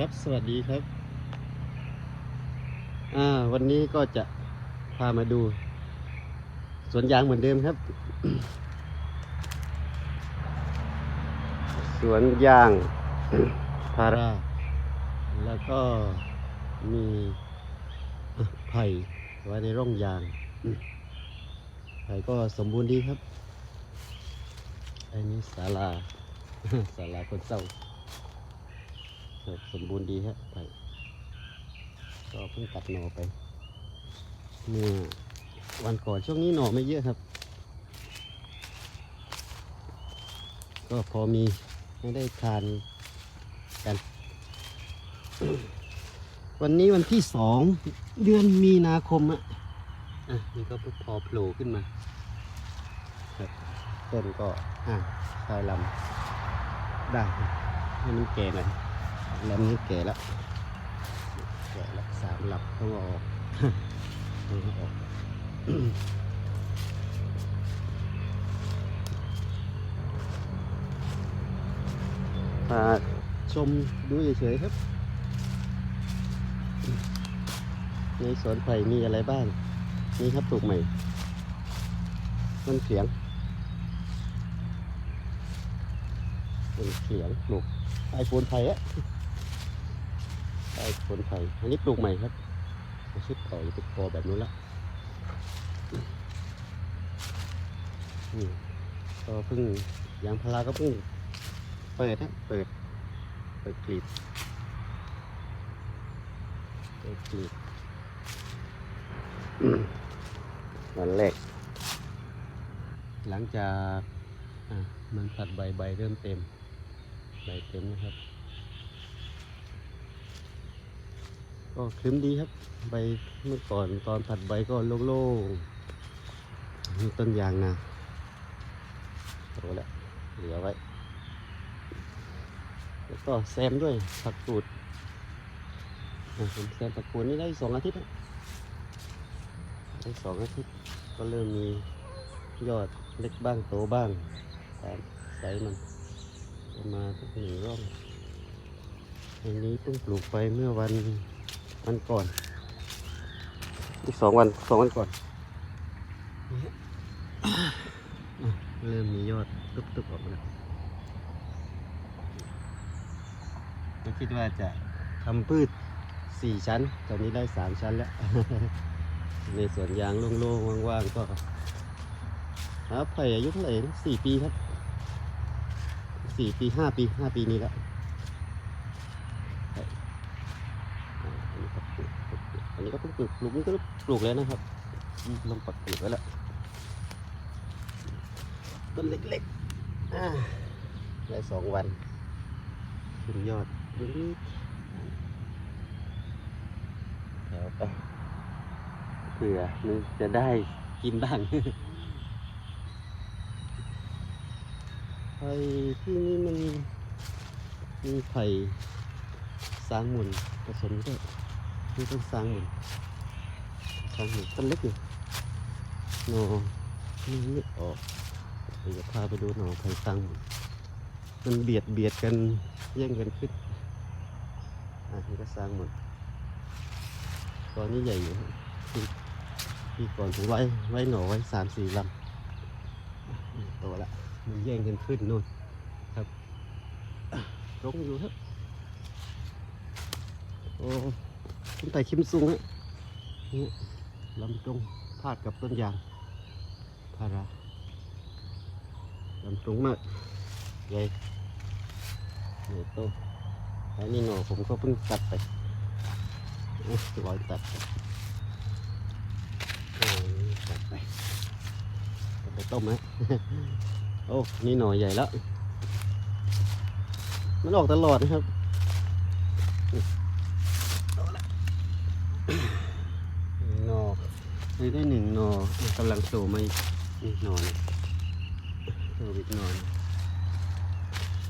ครับ สวัสดีครับ อ่า วันนี้ก็จะพามาดู สวนยางเหมือนเดิมครับ สวนยางพารา แล้วก็มีไผ่ไว้ในร่องยาง ไผ่ก็สมบูรณ์ดีครับ อันนี้ศาลาศาลาคนเศร้า ครับสมบูรณ์ดีฮะไผ่ก็เพิ่งตัดหน่อไปเมื่อวันก่อนช่วงนี้หน่อไม่เยอะครับ ก็พอมีให้ได้ทานกัน วันนี้วันที่สองเดือนมีนาคมอะอะนี่ก็เพิ่งพอโผล่ขึ้นมาต้นก็อะคลายลำได้ให้มันแก่หน่อย ลำนี้แก่แล้วแก่แล้วสามหลำต้องออกต้องอออกมาชมดูเฉยๆครับ ในสวนไผ่มีอะไรบ้าง นี่ครับปลูกใหม่ต้นเขียงต้นเขียงปลูกไอโฟนไผ่อะ ไอ้คนไทยอันนี้ปลูกใหม่ครับชุดเก่าจะเป็นกอแบบนู้นละนี่ก็เพิ่งยางพาราก็เพิ่งเปิดนะเปิดเปิดกลีบเปิดกลีบวันแรก หลังจากมันผัดใบใบเริ่มเต็ม ใบเต็มนะครับ ก็คลึ้มดีครับ ใบเมื่อก่อนตอนผัดใบก็โล่งๆมีต้นยางนาโตแล้วเหลือไว้ แล้วก็แซมด้วยผักกูดผมแซมผักกูดนี่ได้สองอาทิตย์ได้สองอาทิตย์ก็เริ่มมียอดเล็กบ้างโตบ้างตามไซส์มันมาสักหนึ่งร่องอันนี้เพิ่งปลูกไปเมื่อวัน วันก่อน อีกสองวันสองวันก่อนเริ่มมียอดตุบๆออกมาแล้วไม่คิดว่าจะทำพืชสี่ชั้น ตอนนี้ได้สามชั้นแล้ว ในสวนยางโล่งๆว่างๆก็หาไผ่อายุเท่าไหร่สี่ปีครับสี่ปีห้าปีห้าปีนี้แล้ว อันนี้ก็เพิ่ง ปลูกปลูกนี่ก็ปลูกแล้วนะครับ ลงปักปลูกไว้แล้วต้นเล็กๆได้สองวันขึ้นยอดดูนี่แถวไปเผื่อมันจะได้กินบ้างไผ่ที่นี่มันมีไผ่สร้างมุนผสมด้วย นี่ต้นสร้างหมุนสร้างหมุนต้นเล็กอยู่หนอนี่ไม่ออกเดี๋ยวพาไปดูหนอไผ่สร้างหมดมันเบียดเบียดกันแย่งกันขึ้นอะนี่ก็สร้างหมุนตอนนี้ใหญ่อยู่ที่ก่อนผมไว้ไว้หนอไว้สามสี่ลำโตละมันแย่งกันขึ้นนู่นครับอะลงอยู่ครับโอ้ ต้นไผ่คิมซุงฮะนี่ลำตรงพาดกับต้นยางพาราลำตรงมากใหญ่ใหญ่โตอันนี้หน่อผมก็เพิ่งตัดไปโอ้ร้อยตัดไปตัดไปตัดไปต้มฮะโอ้นี่หน่อใหญ่แล้วมันออกตลอดนะครับ หนอ นี่ได้หนึ่งนอกำลังโตมาอีกนี่หนอนโตอีกหนอน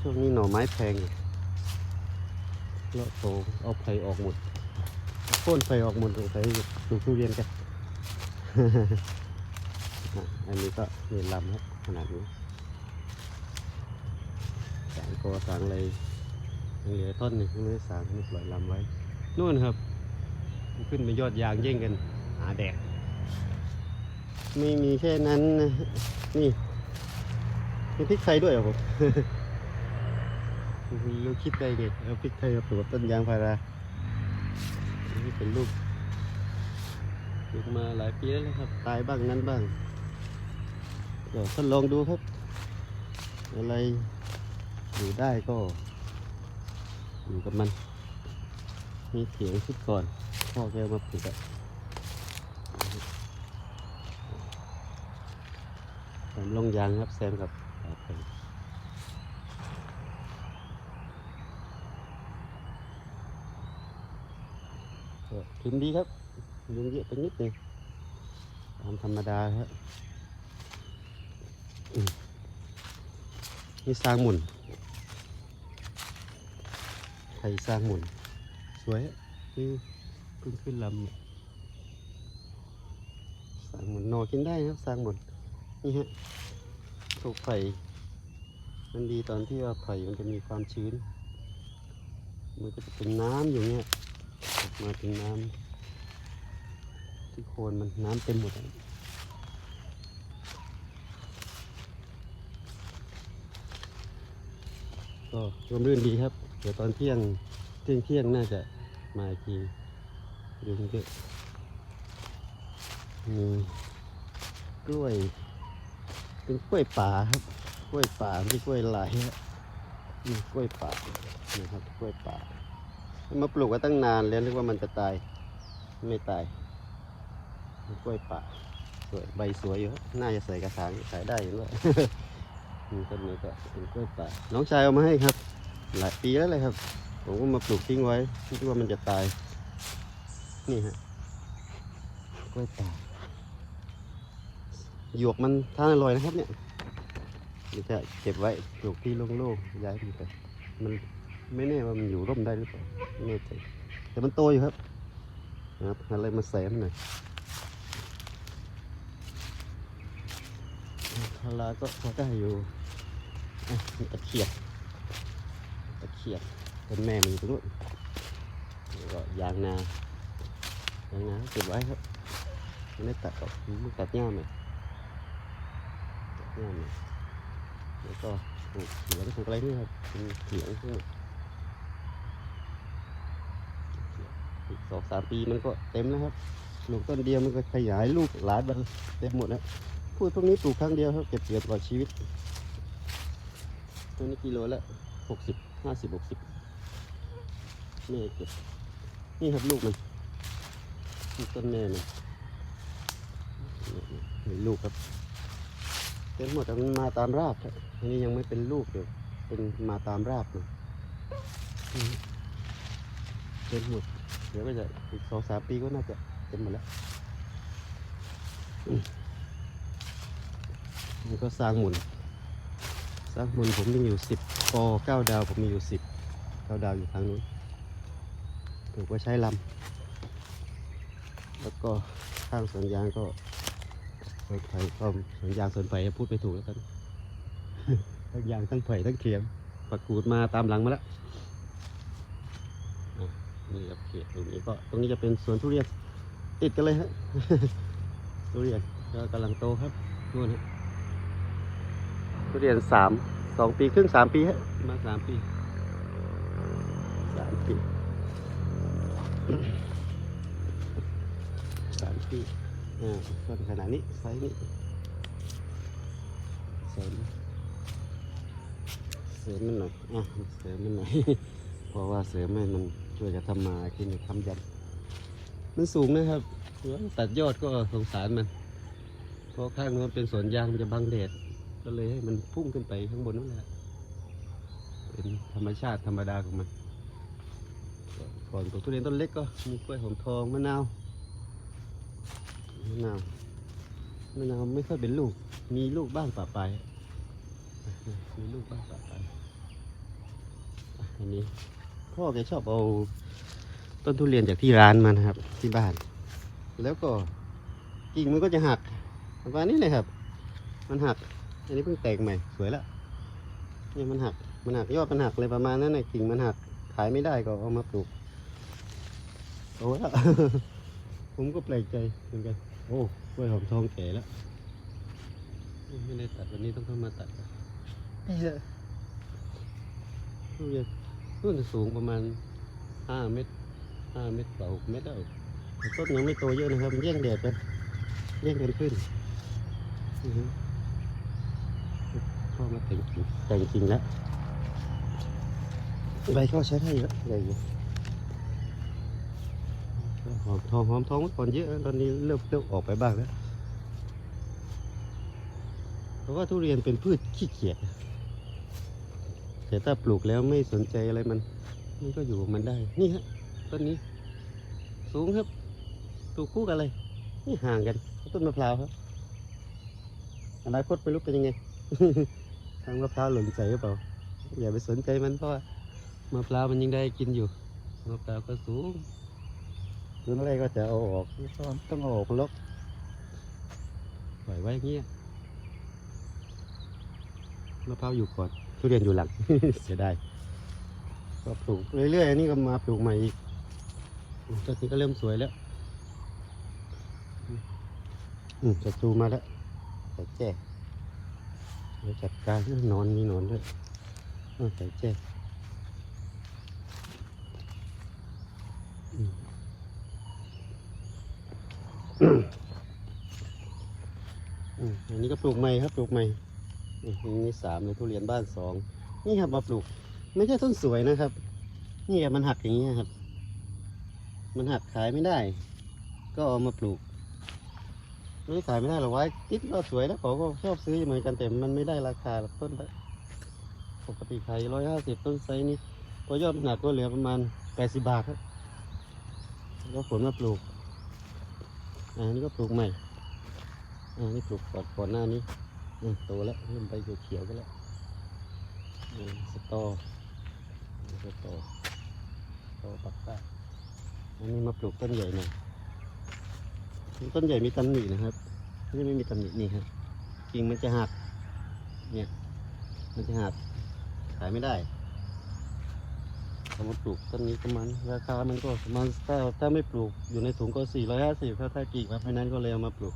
ช่วงนี้หน่อไม้แพงเลาะโตเอาไผ่ออกหมดโค่นไผ่ออกหมดเลยไปปลูกทุเรียนกันอันนี้ก็มีลำครับขนาดนี้สางกอสางอะไรยังเหลือต้นหนึ่งยังไม่ได้สางนี่ปล่อยลำไว้นู่นครับ ขึ้นไปยอดยางแย่งกัน หาแดด ไม่มีแค่นั้นนะนี่มีพริกไทยด้วยเหรอผมลูกคิดได้ไงเอาพริกไทยมาปลูกกับต้นยางพารา นี่เป็นลูกปลูกมาหลายปีแล้วนะครับ ตายบ้างนั้นบ้างเดี๋ยวทดลองดูครับ อะไรอยู่ได้ก็อยู่กับมัน มีเถียงชุดก่อนพ่อแกมาปลูกอะ แซมลงยางครับแซมกับป่าไผ่ก็ทุนดีครับยุงเยอะไปนิดนึงตามธรรมดาครับนี่สร้างหมุนไข่สร้างหมุน สวยอะนี่เพิ่งขึ้นลำสร้างหมุนนอกินได้ครับสร้างหมุน นี่ฮะปลูกไผ่มันดีตอนที่ว่าไผ่มันจะมีความชื้น มันก็จะเป็นน้ำอยู่เนี่ยออกมาเป็นน้ำที่โคนมันน้ำเต็มหมดก็ร่มรื่นดีครับ เดี๋ยวตอนเที่ยงเที่ยงเที่ยงน่าจะมาอีกทียุงเยอะมีกล้วย เป็นกล้วยป่าครับกล้วยป่าไม่ใช่กล้วยลายฮะนี่กล้วยป่านี่ครับกล้วยป่ามาปลูกไว้ตั้งนานแล้วนึกว่ามันจะตาย ไม่ตายกล้วยป่าสวยใบสวยอยู่น่าจะใส่กระถางขายได้อยู่ด้วยนี่ต้นนี้ก็เป็นกล้วยป่าน้องชายเอามาให้ครับ หลายปีแล้วเลยครับ ผมก็มาปลูกทิ้งไว้คิดว่ามันจะตาย นี่ฮะกล้วยป่า หยวกมันท่านอร่อยนะครับเนี่ยเดี๋ยวจะเก็บไว้ปลูกที่โล่งๆย้ายมันไปมันไม่แน่ว่ามันอยู่ร่มได้หรือเปล่าไม่แน่ใจแต่มันโตอยู่ครับนะครับอะไรมาแสมหน่อยคาราก็พอได้อยู่มีตะเขียบตะเขียบต้นแม่มันอยู่ตรงนู้นก็ยางนายางนาเก็บไว้ครับไม่ได้ตัดออกไม่ตัดหญ้าไหม ตัดหญ้าไหมแล้วก็ปลูกเขียงปลูกอะไรนี่ครับเป็นเขียงทั้งหมดอีกสองสามปีมันก็เต็มแล้วครับปลูกต้นเดียวมันก็ขยายลูกหลายบันเต็มหมดแล้วพูดพวกนี้ปลูกครั้งเดียวครับเก็บเกี่ยวตลอดชีวิตตัวนี้กิโลละหกสิบห้าสิบหกสิบนี่เก็บนี่ครับลูกมันลูกต้นแม่มันนี่นี่ลูกครับ เต็มหมดแต่มันมาตามรากครับอันนี้ยังไม่เป็นลูกเดี๋ยวเป็นมาตามรากนะเต็มหมดเดี๋ยวก็จะอีกสองสามปีก็น่าจะเต็มหมดแล้วนี่ก็สร้างหมุนสร้างหมุนผมมีอยู่สิบปอเก้าดาวผมมีอยู่สิบเก้าดาวอยู่ทางนู้นปลูกไว้ใช้ลำแล้วก็ข้างสวนยางก็ สวนไผ่ก็สวนยางสวนไผ่พูดไปถูกแล้วกันทั้งยางทั้งไผ่ทั้งเขียงปักกูดมาตามหลังมาแล้วนี่ครับเขตตรงนี้ก็ตรงนี้จะเป็นสวนทุเรียนติดกันเลยฮะทุเรียนก็กำลังโตครับนู่นฮะทุเรียนสามสองปีครึ่งสามปีฮะมาสามปีสามปีสามปี ต้นขนาดนี้ไซส์นี้เสริมเสริมมันหน่อยอะเสริมมันหน่อยเพราะว่าเสริมให้มันช่วยจะทำมากินทำยันมันสูงนะครับตัดยอดก็สงสารมันเพราะข้างโน้นเป็นสวนยางมันจะบังแดดก็เลยให้มันพุ่งขึ้นไปข้างบนนั่นแหละเป็นธรรมชาติธรรมดาของมันก่อนปลูกทุเรียนต้นเล็กก็มีกล้วยหอมทองมะนาว มะนาวมะนาวไม่ค่อยเป็นลูก มีลูกบ้างป่าปายมีลูกบ้างป่าปายอันนี้พ่อแกชอบเอาต้นทุเรียนจากที่ร้านมานะครับ ที่บ้าน แล้วก็กิ่งมันก็จะหักประมาณนี้เลยครับ มันหัก อันนี้เพิ่งแตกใหม่สวยแล้วนี่มันหักมันหักยอดมันหักเลยประมาณนั้นนะกิ่งมันหักขายไม่ได้ก็เอามาปลูกโอ้แล้วผมก็แปลกใจเหมือนกัน โอ้กล้วยหอมทองแก่แล้วไม่ได้ตัดวันนี้ต้องเข้ามาตัดแล้วนี่แหละทุเรียนต้นสูงประมาณห้าเมตรห้าเมตรต่อหกเมตรได้แต่ต้นยังไม่โตเยอะนะครับมันแย่งแดดกันแย่งกันขึ้นอือฮึเข้ามาแต่งกิ่งแต่งจริงแล้วใบก็ใช้ได้เยอะใหญ่อยู่ หอมทองหอมทองก่อนเยอะตอนนี้เริ่มเริ่มออกไปบ้างแล้วเพราะว่าทุเรียนเป็นพืชขี้เกียจแต่ถ้าปลูกแล้วไม่สนใจอะไรมัน มันก็อยู่มันได้ นี่ฮะต้นนี้ สูงครับปลูกคู่กันเลยนี่ห่างกันต้นมะพร้าวครับอนาคตไม่รู้เป็นยังไงทางมะพร้าวหล่นใส่หรือเปล่าอย่าไปสนใจมันเพราะว่ามะพร้าวมันยังได้กินอยู่มะพร้าวก็สูง ต้นอะไรก็จะเอาออกต้องต้องเอาออกลกปล่อยไว้เงี้ยมะพร้าวอยู่ก่อนทุเรียนอยู่หลังเสียดายก็ปลูกเรื่อยๆนนี้ก็มาปลูกใหม่อีกต้นนี้ก็เริ่มสวยแล้วอืมศัตรูมาแล้วใส่แจ้เดี๋ยวจัดการนอนมีนอนด้วยเอาใส่แจ้อืมอืมอั นี้ก็ปลูกใหม่ครับปลูกใหม่นี่มีสามเลยทุเรียนบ้านสองนี่ครับมาปลูก ไม่ใช่ต้นสวยนะครับ นี่มันหักอย่างนี้ครับ มันหักขายไม่ได้ ก็เอามาปลูกไม่ขายไม่ได้หรอกไว้ติดก็สวยแล้วเขาก็ชอบซื้อเหมือนกันแต่มันไม่ได้ราคาต้นละปกติขายร้อยห้าสิบต้นไซนี้พอยอดหนักก็เหลือประมาณแปดสิบบาทครับแล้วผลมาปลูกอันนี้ก็ปลูกใหม่ นนี้ปลูกก่อนก่อนหน้านี้อโตแล้วเริ่มใบเขียวๆกันแล้วสตอสตอสตอปักใต้อันนี้มาปลูกต้นใหญ่หน่อยต้นใหญ่มีตำหนินะครับนี่ไม่มีตำหนินี่ครับกิ่งมันจะหักเนี่ยมันจะหักขายไม่ได้ถ้ามาปลูกต้นนี้ประมาณราคามันก็ประมาณถ้าถ้าไม่ปลูกอยู่ในถุงก็สี่ร้อยห้าสิบถ้าถ้ากิ่งมาเพราะนั้นก็เลยเอามาปลูก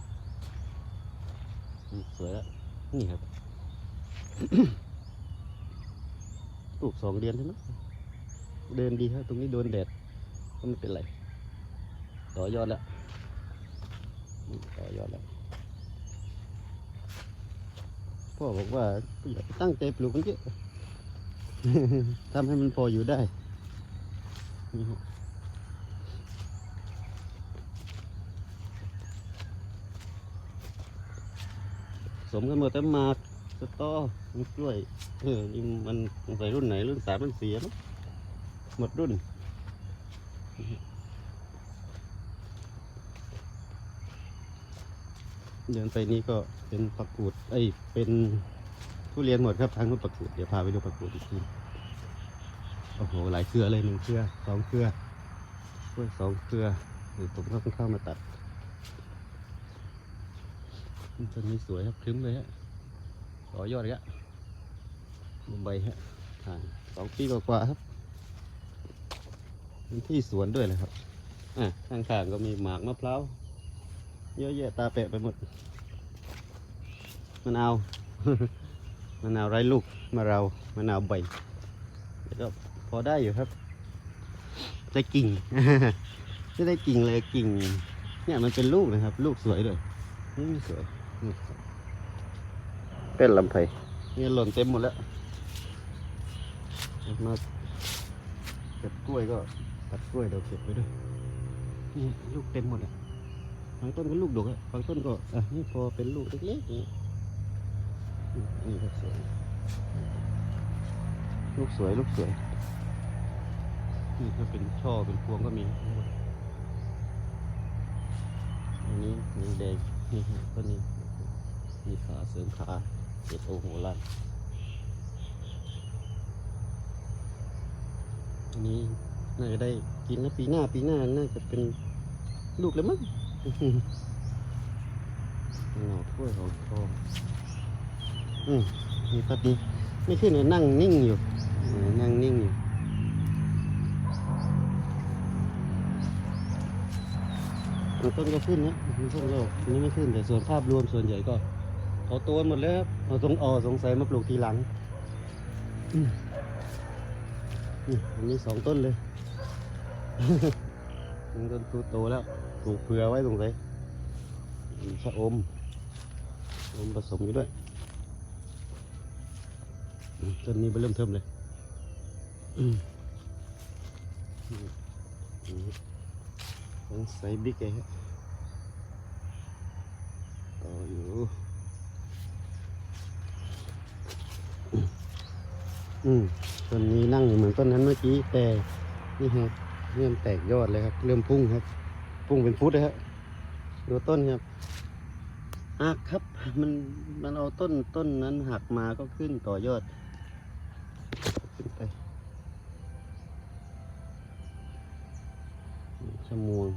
สวยแล้ว นี่ครับปลูกสองเดือนใช่ไหมเดินดีครับ ตรงนี้โดนแดด ก็ไม่เป็นไร ต่อยอดแล้ว ต่อยอดแล้ว พ่อบอกว่าอย่าตั้งใจปลูกมันเยอะทำให้มันพออยู่ได้นี่ครั สมกันหมดแต่มากสตอมันกล้วยเออนี่มันใส่รุ่นไหนรุ่นสามมันเสียหมดรุ่นเดินไปนี้ก็เป็นปักกูดเอ้เป็นทุเรียนหมดครับทางนู้นปักกูดเดี๋ยวพาไปดูปักกูดอีกทีโอ้โหหลายเครือเลยหนึ่งเครือสองเครือกล้วยสองเครือเดี๋ยวผมก็ต้องเข้ามาตัด ต้นนี้สวยครับคลึ้มเลยฮะต่อยอดอีกแล้วมุมใบฮะห่างสองปีกว่าครับเป็นที่สวนด้วยเลยครับอะข้างๆก็มีหมากมะพร้าวเยอะแยะตาแปะไปหมดมะนาวมะนาวไร้ลูกมะเรามะนาวใบแล้วก็พอได้อยู่ครับได้กิ่งไม่ได้กิ่งเลยกิ่ง เนี่ยมันเป็นลูกนะครับ ลูกสวยเลยนี่สวยนี่สวย เป็นลำไผ่เนี่ยหล่นเต็มหมดแล้วมาเก็บกล้วยก็ตัดกล้วยเดี๋ยวเก็บไว้ด้วยนี่ลูกเต็มหมดอะบางต้นก็ลูกดกอะบางต้นก็อะนี่พอเป็นลูกเล็กๆนี่อืมนี่ก็สวยลูกสวยลูกสวยนี่ก็เป็นช่อเป็นพวงก็มีอันนี้นี่แดงนี่ฮะต้นนี้ ที่ขาเสื่อมขาเจ็บโอโหลันอันนี้น่าจะได้กินนะปีหน้าปีหน้าน่าจะเป็นลูกแล้วมั้งหน่อถ้วยของทองอืมนี่ครับนี่ไม่ขึ้นเลยนั่งนิ่งอยู่นั่งนิ่งอยู่ต้นก็ขึ้นนะต้นก็อันนี้ไม่ขึ้นแต่ส่วนภาพรวมส่วนใหญ่ก็ เขาโตหมดแล้วครับเราต้องออสงสัยมาปลูกทีหลังนี่อันนี้สองต้นเลยหนึ่งต้นโตแล้วปลูกเผื่อไว้ตรงไหนชะอมอมผสมอยู่ด้วยต้นนี้ไปเริ่มเทิมเลยอืมอืมอืมต้องใส่บิ๊กเลยฮะต่ออยู่อืม อืมต้นนี้นั่งอยู่เหมือนต้นนั้นเมื่อกี้แต่นี่ฮะเริ่มแตกยอดเลยครับ เริ่มพุ่งครับ พุ่งเป็นฟุตเลยครับดูต้นครับหักครับ มันมันเอาต้นต้นนั้นหักมาก็ขึ้นต่อยอด ขึ้นไปชั่วง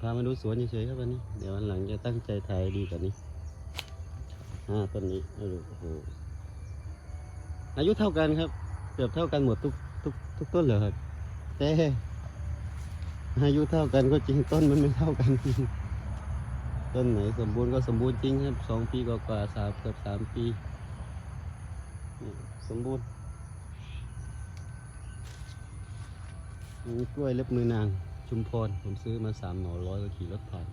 พามาดูสวนเฉยๆครับวันนี้ เดี๋ยววันหลังจะตั้งใจถ่ายดีกว่านี้ห้าต้นนี้โอ้โห อายุเท่ากันครับเกือบเท่ากันหมดทุกทุกทุกต้นเลยครับแต่อายุเท่ากันก็จริงต้นมันไม่เท่ากัน ต้นไหนสมบูรณ์ก็สมบูรณ์จริงครับสองปีกว่าๆสามเกือบสามปี สมบูรณ์นี่กล้วยเล็บมือนางชุมพร ผมซื้อมาสามหน่อร้อยก็ขี่รถผ่าน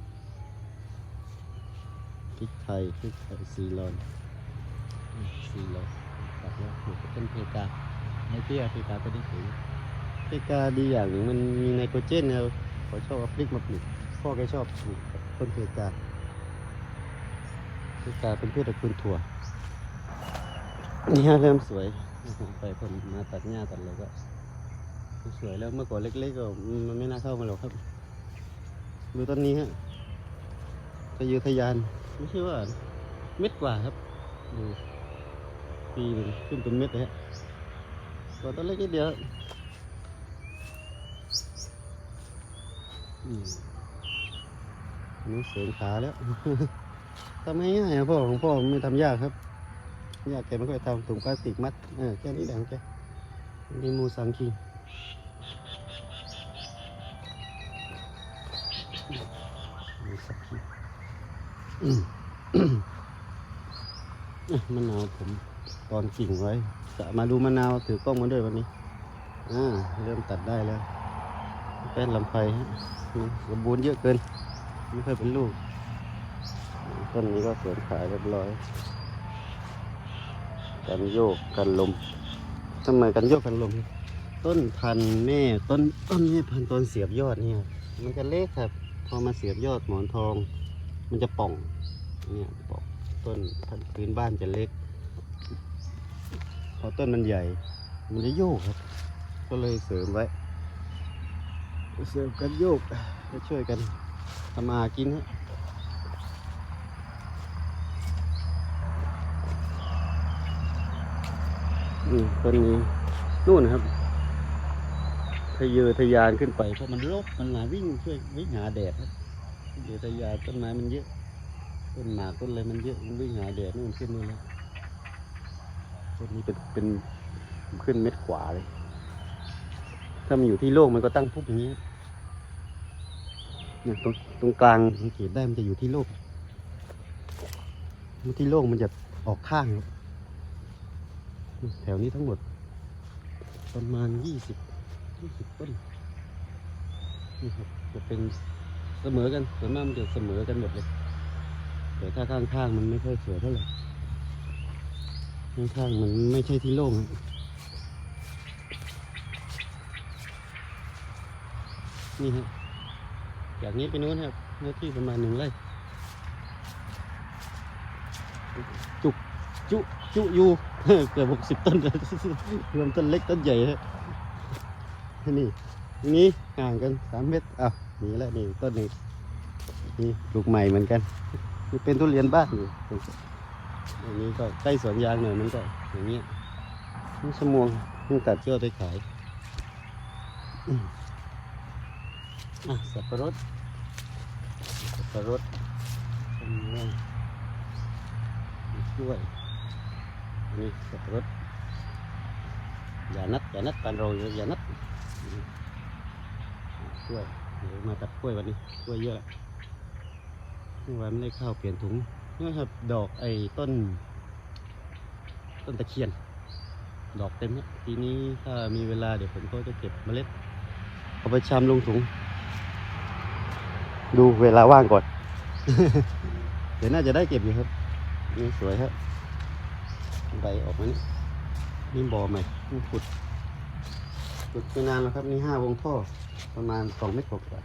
พริกไทยพริกไทยซีรอนซีรอน ตัดแล้วปลูกต้นเพกาไอ้เตี้ยเพกาก็ได้ถึงเพกาดีอย่างหนึ่งมันมีไนโตรเจนนะครับเขาชอบเอาพริกมาปลูกพ่อแกชอบปลูกต้นเพกาเพกาเป็นพืชตระกูลถั่วนี่ฮะเริ่มสวยไปคนมาตัดหญ้าตัดอะไรก็สวยแล้วเมื่อก่อนเล็กๆก็มันไม่น่าเข้ามาหรอกครับ ดูต้นนี้ฮะทะเยอทะยานไม่ใช่ว่าเม็ดกว่าครับดู ปีหนึ่งขึ้นเป็นเม็ดเลยฮะตัวต้นเล็กนิดเดียวนี่เสริมขาแล้วทำง่ายๆครับพ่อของพ่อไม่ทำยากครับ ยากแกไม่ค่อยทำถุงพลาสติกมัดเออแค่นี้แหละของแกนี่มูสังคิงมูสังคิงอืมอะมะนาวผม ตอนกิ่งไว้จะมาดูมะนาวถือกล้องมาด้วยวันนี้อ่าเริ่มตัดได้แล้วแป้นลำไพฮะสมบูรณ์เยอะเกิน ไม่เคยเป็นลูก ต้นนี้ก็สวนขายเรียบร้อยกันโยกกันลมทำไมกันโยกกันลม ต้นพันแม่ต้นต้นแม่พันต้นเสียบยอดเนี่ย มันจะเล็กครับ พอมาเสียบยอดหมอนทอง มันจะป่องเนี่ยป่องต้นพันพื้นบ้านจะเล็ก อต้นมันใหญ่ มันจะโยกครับ ก็เลยเสริมไว้ เสริมกันโยกก็ช่วยกันทำมาหากินฮะอืมต้นนี้นู่นนะครับทะเยอทะยานขึ้นไปเพราะมันรกมันหาวิ่งช่วยวิ่งหาแดดครับทะเยอทะยานต้นไม้มันเยอะต้นหมากต้นอะไรมันเยอะมันวิ่งหาแดดนู่นขึ้นนู่นแล้ว ต้นนี้เป็นเป็นขึ้นเม็ดขวาเลย ถ้ามันอยู่ที่โล่งมันก็ตั้งพุบอย่างนี้เนี่ยตรงตรงกลางสังเกตได้มันจะอยู่ที่โล่งมันที่โล่งมันจะออกข้าง แถวนี้ทั้งหมด ประมาณยี่สิบยี่สิบต้นนี่ครับจะเป็นเสมอกันส่วนมากมันจะเสมอกันหมดเลยแต่ถ้าข้างๆมันไม่ค่อยสวยเท่าไหร่ ข้างๆมันไม่ใช่ที่โล่งนี่ฮะจากนี้ไปนู้นครับเนื้อที่ประมาณหนึ่งไร่จุกจุจุอยู่เกือบหกสิบต้นรวมต้นเล็กต้นใหญ่ฮะนี่นี่ห่างกันสามเมตรอ้าวนี่แหละนี่ต้นนี้นี่ปลูกใหม่เหมือนกันนี่เป็นทุเรียนบ้านอยู่ อันนี้ก็ใกล้สวนยางหน่อยมันก็อย่างเงี้ยนี่ชั่วโมงเพิ่งตัดเชือกไปขายอะสับปะรดสับปะรดต้นม่วงมีกล้วยนี่สับปะรดอย่านัดอย่านัดปานโรยอย่านัดกล้วยเดี๋ยวมาตัดกล้วยวันนี้กล้วยเยอะละเมื่อวานไม่ได้ข้าวเปลี่ยนถุง นี่ครับ ดอกไอ้ต้น ต้นตะเคียน ดอกเต็มเนี่ยทีนี้ถ้ามีเวลาเดี๋ยวผมก็จะเก็บเมล็ดเอาไปชำลงถุง ดูเวลาว่างก่อน เดี๋ยวน่าจะได้เก็บอยู่ครับนี่สวยครับใบออกมานี่นี่บอใหม่ขุดขุดไปนานแล้วครับนี่ห้าวงท่อประมาณสองเมตรกว่า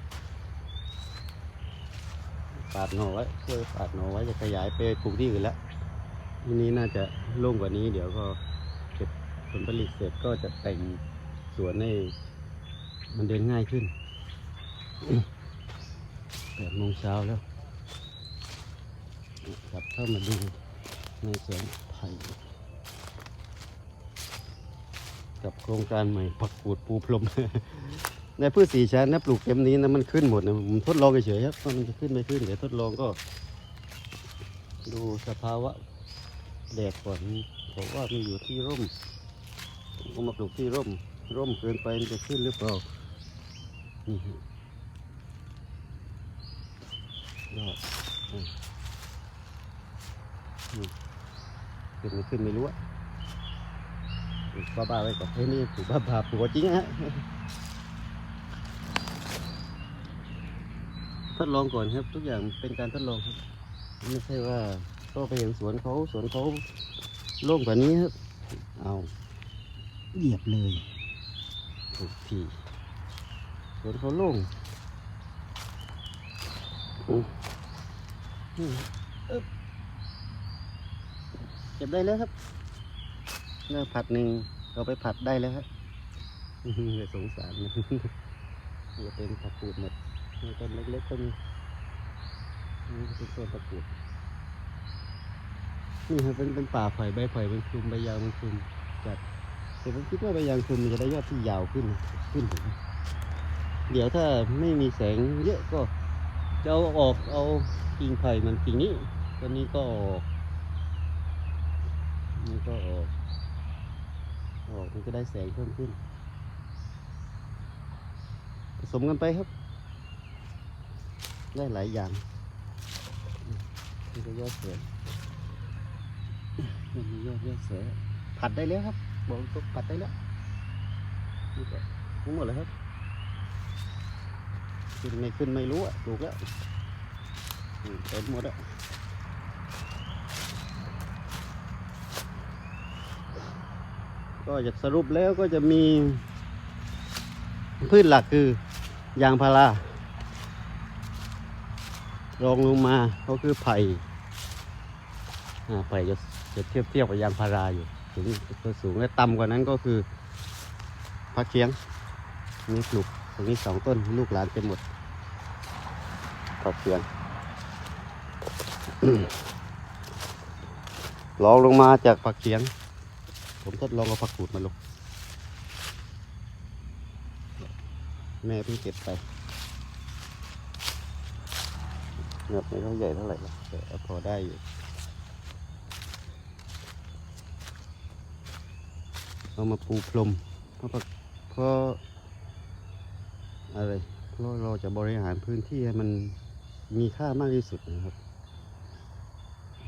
ปาดหน่อไว้ช่วยปาดหน่อไว้จะขยายไปปลูกที่อื่นแล้วทีนี้น่าจะโล่งกว่านี้ เดี๋ยวก็เก็บผลผลิตเสร็จก็จะแต่งสวนให้มันเดินง่ายขึ้นแปดโมงเช้าแล้วกลับเข้ามาดูในสวนไผ่กับโครงการใหม่ปักกูดปูพรม ในพืชสีชั้นนะปลูกเต็มนี้นะมันขึ้นหมดนะผมทดลองเฉยๆครับว่ามันจะขึ้นไม่ขึ้นเดี๋ยวทดลองก็ ดูสภาวะแดดก่อนบอกว่ามันอยู่ที่ร่มผมก็มาปลูกที่ร่ม ร่มเกินไปมันจะขึ้นหรือเปล่านี่ฮะยอดขึ้นไม่ขึ้นไม่รู้อะปลูกบ้าๆไว้ก่อนเฮ้ยนี่ปลูกบ้าๆปลูกจริงฮะ ทดลองก่อนครับ ทุกอย่างเป็นการทดลองครับ ไม่ใช่ว่าก็ไปเห็นสวนเขาสวนเขาโล่งกว่านี้ครับ เอาเหยียบเลยถูกทีสวนเขาโล่งอือืมอึ๊บเก็บได้แล้วครับเนื้อผัดหนึ่งเอาไปผัดได้แล้วครับอื้อหือสงสารมันจะเป็นผักกูดหมด ต้นเล็กๆก็มีนี่เป็นต้นตะกุดนี่ครับเป็นเป็นป่าไผ่ใบไผ่เป็นคลุมใบยางเป็นคลุมจัดแต่ผมคิดว่าใบยางคลุมมันจะได้ยอดที่ยาวขึ้นขึ้นถึงเดี๋ยวถ้าไม่มีแสงเยอะก็จะเอาออกเอากิ่งไผ่มันกิ่งนี้ตัวนี้ก็ออกนี่ก็ออกออกมันก็ได้แสงเพิ่มขึ้นผสมกันไปครับ ได้หลายอย่างนี่ก็ยอดเสือนี่มียอดยอดเสือผัดได้แล้วครับบอกตรงผัดได้แล้วนี่ก็ทั้งหมดเลยครับขึ้นไม่ขึ้นไม่รู้อะถูกแล้วอืมเต็มหมดอะก็จะสรุปแล้วก็จะมีพืชหลักคือยางพารา รองลงมาก็คือไผ่อ่าไผ่จะจะเทียบเทียบกับยางพาราอยู่สูงตัวสูงและต่ำกว่านั้นก็คือพักเคียงนี่ปลูกตรงนี้สองต้นลูกหลานเต็มหมดพักเคียงลองลงมาจากผักเคียง ผมทดลองเอาผักกูดมาลง แม่เพิ่งเก็บไป เงือบไม่เท่าใหญ่เท่าไหร่หรอกแต่พอได้อยู่เอามาปูพรมเพราะเพราะอะไรเพราะเราจะบริหารพื้นที่ให้มันมีค่ามากที่สุดนะครับ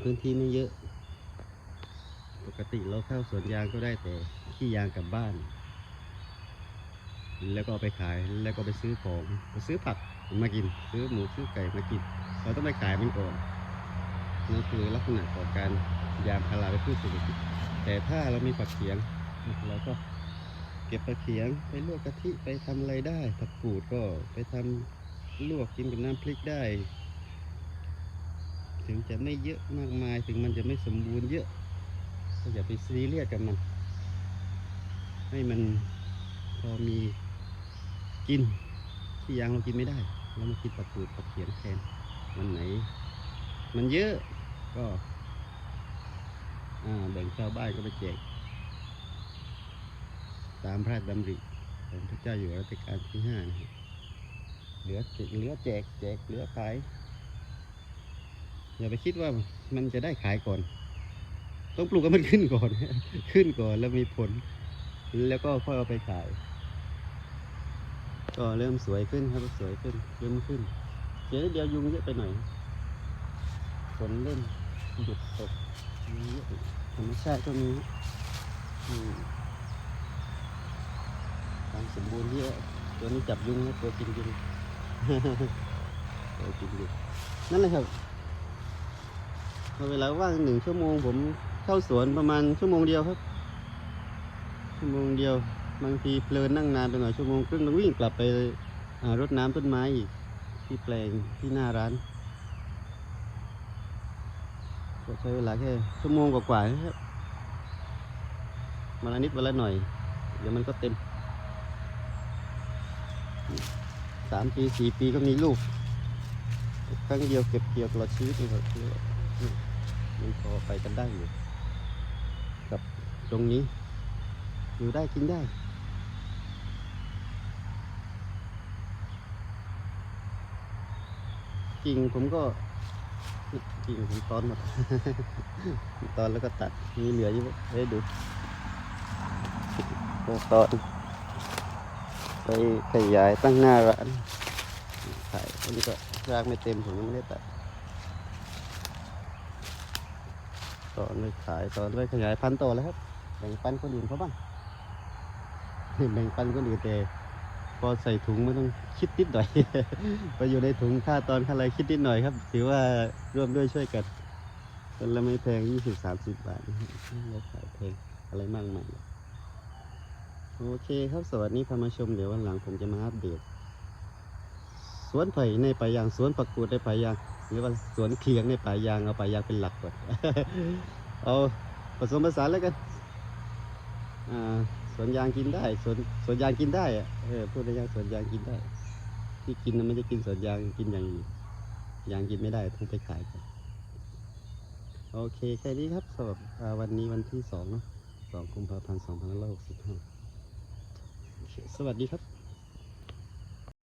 พื้นที่ไม่เยอะ ปกติเราเข้าสวนยางก็ได้แต่ขี้ยางกลับบ้าน แล้วก็ไปขายแล้วก็ไปซื้อของไปซื้อผักมากิน ซื้อหมูซื้อไก่มากิน เราต้องไปขายมันก่อนนั่นคือลักษณะของการยางพาราไปพืชเศรษฐกิจแต่ถ้าเรามีผักเขียงเราก็เก็บผักเขียงไปลวกกะทิไปทำอะไรได้ผักกูดก็ไปทำลวกกินกับน้ำพริกได้ ถึงจะไม่เยอะมากมายถึงมันจะไม่สมบูรณ์เยอะก็อย่าไปซีเรียสกับมัน ให้มันพอมีกินที่ยังเรากินไม่ได้ เรามากินผักกูดผักเขียงแทน วันไหน มันเยอะก็แบ่งชาวบ้านก็ไปแจกตามพระราชดำริของพระเจ้าอยู่หัวรัชกาลที่ห้านะครับเหลือเหลือแจกแจกเหลือขาย อย่าไปคิดว่ามันจะได้ขายก่อน ต้องปลูกให้มันขึ้นก่อน ขึ้นก่อนแล้วมีผล แล้วก็ค่อยเอาไปขาย ก็เริ่มสวยขึ้นครับสวยขึ้นเริ่มขึ้น เดี๋ยวเดียวยุงเยอะไปหน่อยฝนเริ่มหยุดตกมีเยอะธรรมชาติก็มีอืมความสมบูรณ์เยอะตัวนี้จับยุงนะตัวกินยุงตัวกินยุงนั่นแหละครับพอเวลาว่างหนึ่งชั่วโมงผมเข้าสวนประมาณชั่วโมงเดียวครับ ชั่วโมงเดียว บางทีเพลินนั่งนานไปหน่อยชั่วโมงครึ่งต้องวิ่งกลับไปรดน้ำต้นไม้อีก ที่แปลงที่หน้าร้าน ก็ใช้เวลาแค่ชั่วโมงกว่าๆครับวันละนิดวันละหน่อย เดี๋ยวมันก็เต็มสามปีสี่ปีก็มีลูกครั้งเดียวเก็บเกี่ยวตลอดชีวิตเลยครับมันพอไปกันได้อยู่ กับตรงนี้ อยู่ได้กินได้ กิ่งผมก็กิ่งผมตอนหมด ตอนแล้วก็ตัดมีเหลืออยู่ให้ดูตอนไปขยายตั้งหน้าร้านขายอันนี้ก็รากไม่เต็มผมยังไม่ได้ตัดตอนไปขายตอนไปขยายพันธุ์ต่อแล้วครับแบ่งปันคนอื่นเขาบ้างแบ่งปันคนอื่นแต่ อใส่ถุงไม่ต้องคิดนิดหน่อย ไปอยู่ในถุงค่าตอนค่าอะไรคิดนิดหน่อยครับ ถือว่าร่วมด้วยช่วยกันคนละไม่แพงยี่สิบสามสิบบาทนะครับไม่ขายแพงอะไรมากมายโอเคครับ สวัสดีพามาชมเดี๋ยววันหลังผมจะมาอัปเดต สวนไผ่ในป่ายางสวนปักกูดในป่ายางหรือว่าสวนเคียงในป่ายางเอาป่ายางเป็นหลักก่อนเอาผสมผสานแล้วกันอ่า สวนยางกินได้สวนสวนยางกินได้อะเออพูดได้ยังสวนยางกินได้ ที่กินไม่ได้กินสวนยางกินอย่างอื่นยางกินไม่ได้ต้องไปขายกันโอเคแค่นี้ครับสำหรับวันนี้วันที่สองเนาะสองกุมภาพันธ์สองพันห้าร้อยหกสิบห้าสวัสดีครับ